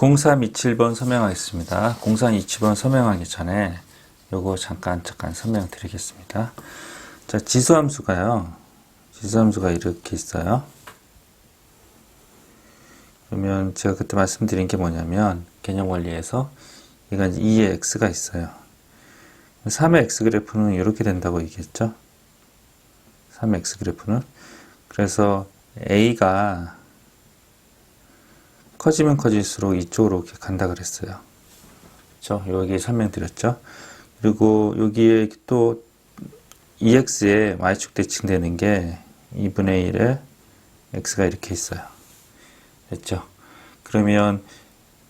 0327번 설명하겠습니다. 0327번 설명하기 전에 요거 잠깐 잠깐 설명 드리겠습니다. 자, 지수함수가요. 지수함수가 이렇게 있어요. 그러면 제가 그때 말씀드린 게 뭐냐면 개념 원리에서 이제 2의 x가 있어요. 3의 x 그래프는 이렇게 된다고 얘기했죠. 3의 x 그래프는 그래서 a가 커지면 커질수록 이쪽으로 이렇게 간다 그랬어요. 그렇죠? 여기 설명드렸죠. 그리고 여기에 또 EX에 Y축 대칭되는 게 2분의 1에 X가 이렇게 있어요. 됐죠? 그러면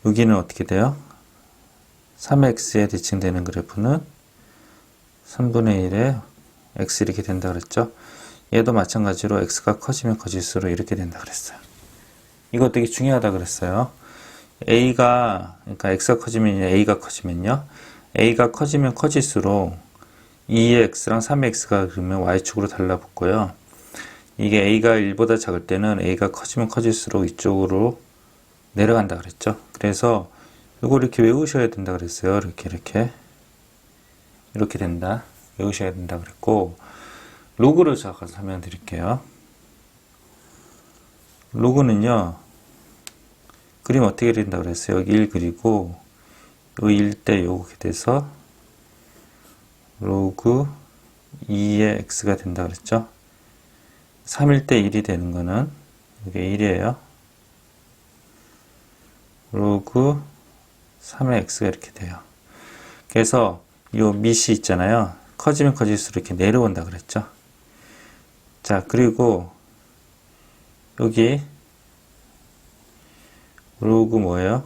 여기는 어떻게 돼요? 3X에 대칭되는 그래프는 3분의 1에 X 이렇게 된다 그랬죠? 얘도 마찬가지로 X가 커지면 커질수록 이렇게 된다 그랬어요. 이거 되게 중요하다 그랬어요. A가, 그러니까 X가 커지면 A가 커지면요. A가 커지면 커질수록 2의 X랑 3의 X가 그러면 Y축으로 달라붙고요. 이게 A가 1보다 작을 때는 A가 커지면 커질수록 이쪽으로 내려간다 그랬죠. 그래서 이거 이렇게 외우셔야 된다 그랬어요. 이렇게, 이렇게. 이렇게 된다. 외우셔야 된다 그랬고, 로그를 잠깐 설명드릴게요. 로그는요, 그림 어떻게 된다 그랬어요? 여기 1 그리고, 요 1대 요렇게 돼서, 로그 2의 x가 된다 그랬죠? 3일 때 1이 되는 거는, 이게 1이에요. 로그 3의 x가 이렇게 돼요. 그래서, 요 밑이 있잖아요. 커지면 커질수록 이렇게 내려온다 그랬죠? 자, 그리고, 여기 로그 뭐예요?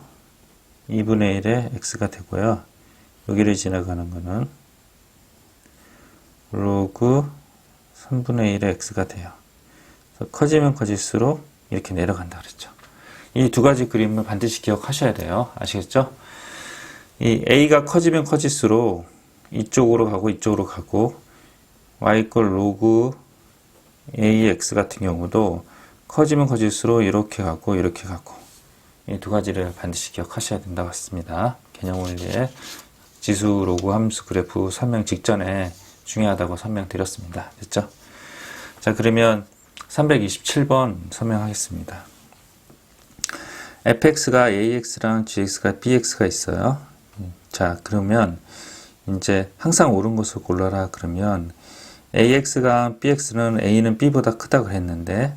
2분의 1의 x가 되고요. 여기를 지나가는 거는 로그 3분의 1의 x가 돼요. 커지면 커질수록 이렇게 내려간다 그랬죠. 이 두 가지 그림을 반드시 기억하셔야 돼요. 아시겠죠? 이 a가 커지면 커질수록 이쪽으로 가고 이쪽으로 가고 y 꼴 로그 ax 같은 경우도 커지면 커질수록 이렇게 가고 이렇게 가고 이 두 가지를 반드시 기억하셔야 된다고 했습니다. 개념 원리의 지수 로그 함수 그래프 설명 직전에 중요하다고 설명드렸습니다. 됐죠? 자 그러면 327번 설명하겠습니다. fx가 ax랑 gx가 bx가 있어요. 자 그러면 이제 항상 옳은 것을 골라라 그러면 ax가 bx는 a는 b보다 크다 그랬는데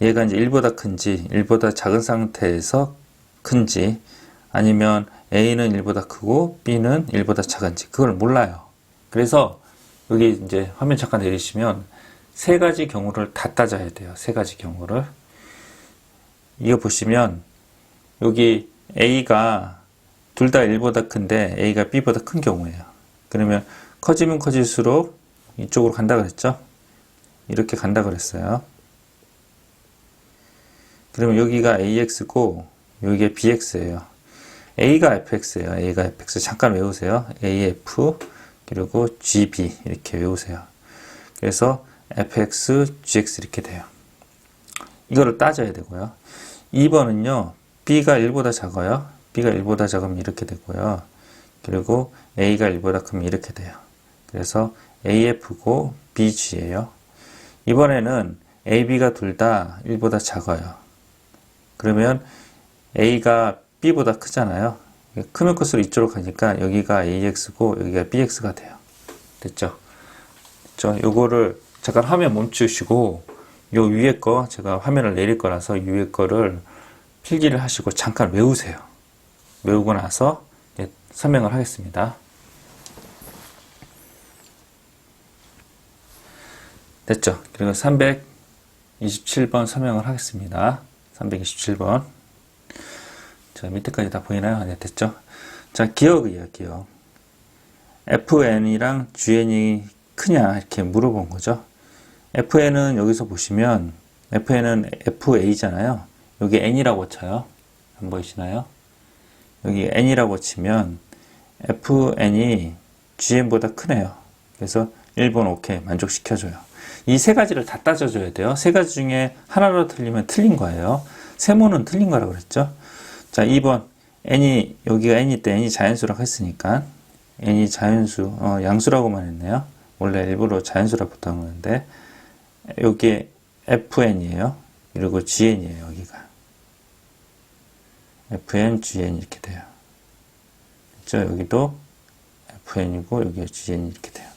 얘가 이제 1보다 큰지 1보다 작은 상태에서 큰지 아니면 A는 1보다 크고 B는 1보다 작은지 그걸 몰라요. 그래서 여기 이제 화면 잠깐 내리시면 세 가지 경우를 다 따져야 돼요. 세 가지 경우를. 이거 보시면 여기 A가 둘 다 1보다 큰데 A가 B보다 큰 경우예요. 그러면 커지면 커질수록 이쪽으로 간다 그랬죠? 이렇게 간다 그랬어요. 그러면 여기가 AX고 여기가 BX예요. A가 FX예요. A가 FX 잠깐 외우세요. AF 그리고 GB 이렇게 외우세요. 그래서 FX, GX 이렇게 돼요. 이거를 따져야 되고요. 2번은요. B가 1보다 작아요. B가 1보다 작으면 이렇게 되고요. 그리고 A가 1보다 크면 이렇게 돼요. 그래서 AF고 BG예요. 이번에는 AB가 둘 다 1보다 작아요. 그러면 A가 B보다 크잖아요. 크면 클수록 이쪽으로 가니까 여기가 AX고 여기가 BX가 돼요. 됐죠? 됐죠? 요거를 잠깐 화면 멈추시고 요 위에 거 제가 화면을 내릴 거라서 위에 거를 필기를 하시고 잠깐 외우세요. 외우고 나서 설명을 하겠습니다. 됐죠? 그리고 327번 설명을 하겠습니다. 327번. 자, 밑에까지 다 보이나요? 네, 됐죠? 자, 기억이에요, 기억. fn이랑 gn이 크냐, 이렇게 물어본 거죠. fn은 여기서 보시면, fn은 fa잖아요. 여기 n이라고 쳐요. 안 보이시나요? 여기 n이라고 치면, fn이 gn보다 크네요. 그래서 1번 오케이, 만족시켜줘요. 이 세 가지를 다 따져줘야 돼요. 세 가지 중에 하나로 틀리면 틀린 거예요. 세모는 틀린 거라고 그랬죠. 자, 2번. n이 여기가 n이 때 n이 자연수라고 했으니까 n이 자연수 어, 양수라고만 했네요. 원래 일부러 자연수라고 붙은 건데 여기 fn이에요. 그리고 gn이에요. 여기가 fn, gn 이렇게 돼요. 그렇죠? 여기도 fn이고 여기 gn이 이렇게 돼요.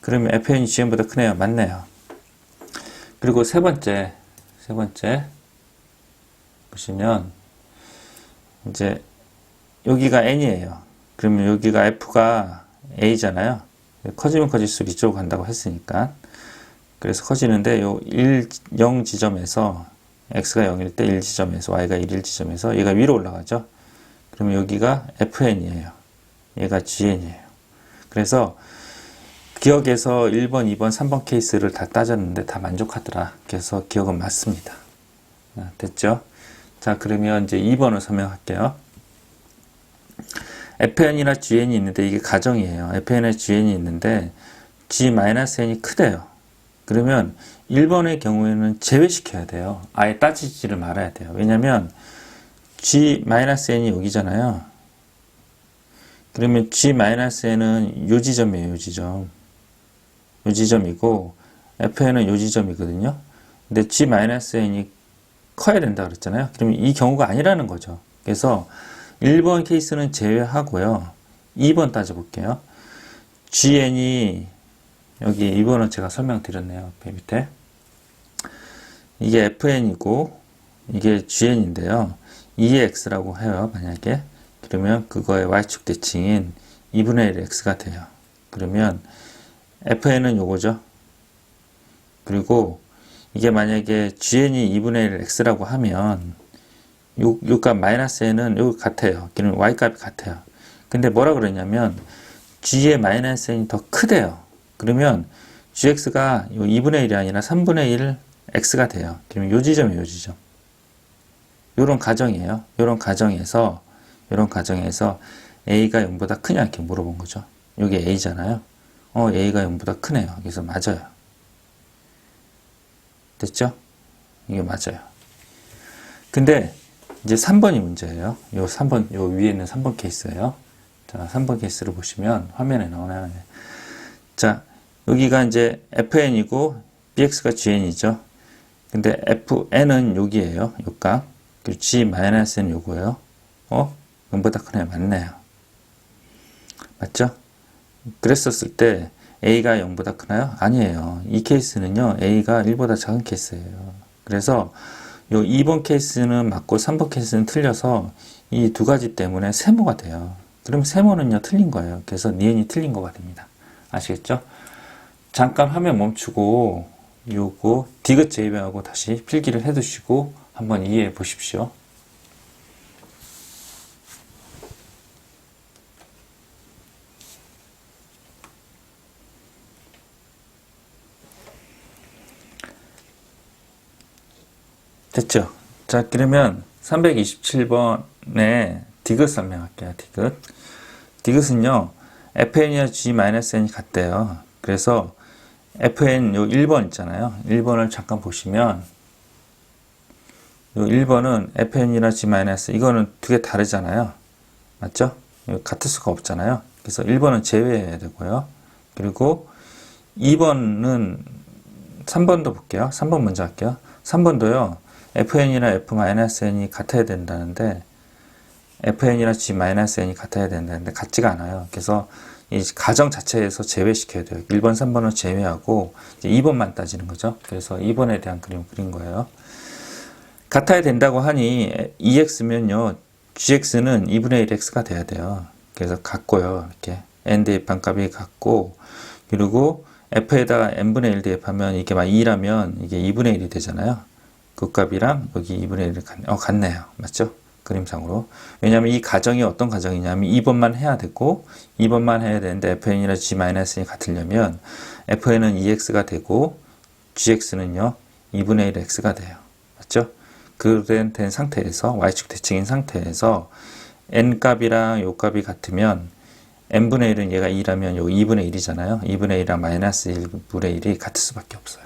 그러면 fn이 gn보다 크네요. 맞네요. 그리고 세 번째 세 번째 보시면 이제 여기가 n이에요. 그러면 여기가 f가 a잖아요. 커지면 커질수록 이쪽으로 간다고 했으니까 그래서 커지는데 요 1, 0 지점에서 x가 0일 때 1 지점에서 y가 1일 지점에서 얘가 위로 올라가죠. 그러면 여기가 fn이에요. 얘가 gn이에요. 그래서 기억에서 1번, 2번, 3번 케이스를 다 따졌는데 다 만족하더라. 그래서 기억은 맞습니다. 아, 됐죠? 자, 그러면 이제 2번을 설명할게요. fn이나 gn이 있는데 이게 가정이에요. fn이나 gn이 있는데 g-n이 크대요. 그러면 1번의 경우에는 제외시켜야 돼요. 아예 따지지를 말아야 돼요. 왜냐면 g-n이 여기잖아요. 그러면 g-n은 요 지점이에요. 요 지점. 요 지점이고 fn은 요 지점이거든요. 근데 g-n이 커야 된다 그랬잖아요. 그러면 이 경우가 아니라는 거죠. 그래서 1번 케이스는 제외하고요. 2번 따져볼게요. gn이 여기 2번은 제가 설명드렸네요. 밑에. 이게 fn이고 이게 gn인데요. 2x라고 해요. 만약에. 그러면 그거의 y축 대칭인 2분의 1 x가 돼요. 그러면 fn은 요거죠. 그리고 이게 만약에 gn이 2분의 1 x라고 하면 요, 요값 마이너스 n은 요 같아요. 그러면 y 값이 같아요. 근데 뭐라 그러냐면 g의 마이너스 n이 더 크대요. 그러면 gx가 요 2분의 1이 아니라 3분의 1 x가 돼요. 그러면 요 지점이 요 지점. 요런 가정이에요. 요런 가정에서 요런 가정에서 a가 0보다 크냐 이렇게 물어본 거죠. 요게 a잖아요. 어, a가 0보다 크네요. 그래서 맞아요. 됐죠? 이게 맞아요. 근데 이제 3번이 문제예요. 요 3번, 요 위에 있는 3번 케이스예요. 자, 3번 케이스를 보시면 화면에 나오나요? 네. 자, 여기가 이제 fn이고 bx가 gn이죠. 근데 fn은 여기에요. 요 값. 그리고 g-n은 요거예요. 어? 0보다 크네. 맞네요. 맞죠? 그랬었을 때 a가 0보다 크나요? 아니에요. 이 케이스는요. a가 1보다 작은 케이스예요. 그래서 요 2번 케이스는 맞고 3번 케이스는 틀려서 이 두 가지 때문에 세모가 돼요. 그러면 세모는요 틀린 거예요. 그래서 니은이 틀린 거가 됩니다. 아시겠죠? 잠깐 화면 멈추고 요거 디귿 제외하고 다시 필기를 해 두시고 한번 이해해 보십시오. 됐죠? 자, 그러면 327번에 디귿 설명할게요. 디귿. 디귿은요, fn이와 g-n이 같대요. 그래서 fn 요 1번 있잖아요. 1번을 잠깐 보시면 요 1번은 fn이나 g- 이거는 두 개 다르잖아요. 맞죠? 같을 수가 없잖아요. 그래서 1번은 제외해야 되고요. 그리고 2번은 3번도 볼게요. 3번 먼저 할게요. 3번도요. Fn이나 f-n이 같아야 된다는데 fn이나 g-n이 같아야 된다는데 같지가 않아요. 그래서 이 가정 자체에서 제외시켜야 돼요. 1번, 3번은 제외하고 이제 2번만 따지는 거죠. 그래서 2번에 대한 그림을 그린 거예요. 같아야 된다고 하니 2x면요. gx는 2분의 1x가 돼야 돼요. 그래서 같고요. 이렇게 n 대입반값이 같고 그리고 f에다가 n분의 1 대입하면 이게 막 2라면 이게 2분의 1이 되잖아요. 그 값이랑 여기 2분의 1이 같, 어, 같네요. 맞죠? 그림상으로. 왜냐하면 이 가정이 어떤 가정이냐면 2번만 해야 되고 2번만 해야 되는데 fn이나 g-n이 같으려면 fn은 2x가 되고 gx는요 2분의 1x가 돼요. 맞죠? 그된 된 상태에서 y축 대칭인 상태에서 n 값이랑 요 값이 같으면 n분의 1은 얘가 2라면 요 2분의 1이잖아요. 2분의 1이랑 마이너스 1분의 1이 같을 수밖에 없어요.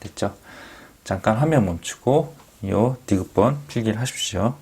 됐죠? 잠깐 화면 멈추고 요 디귿번 필기를 하십시오.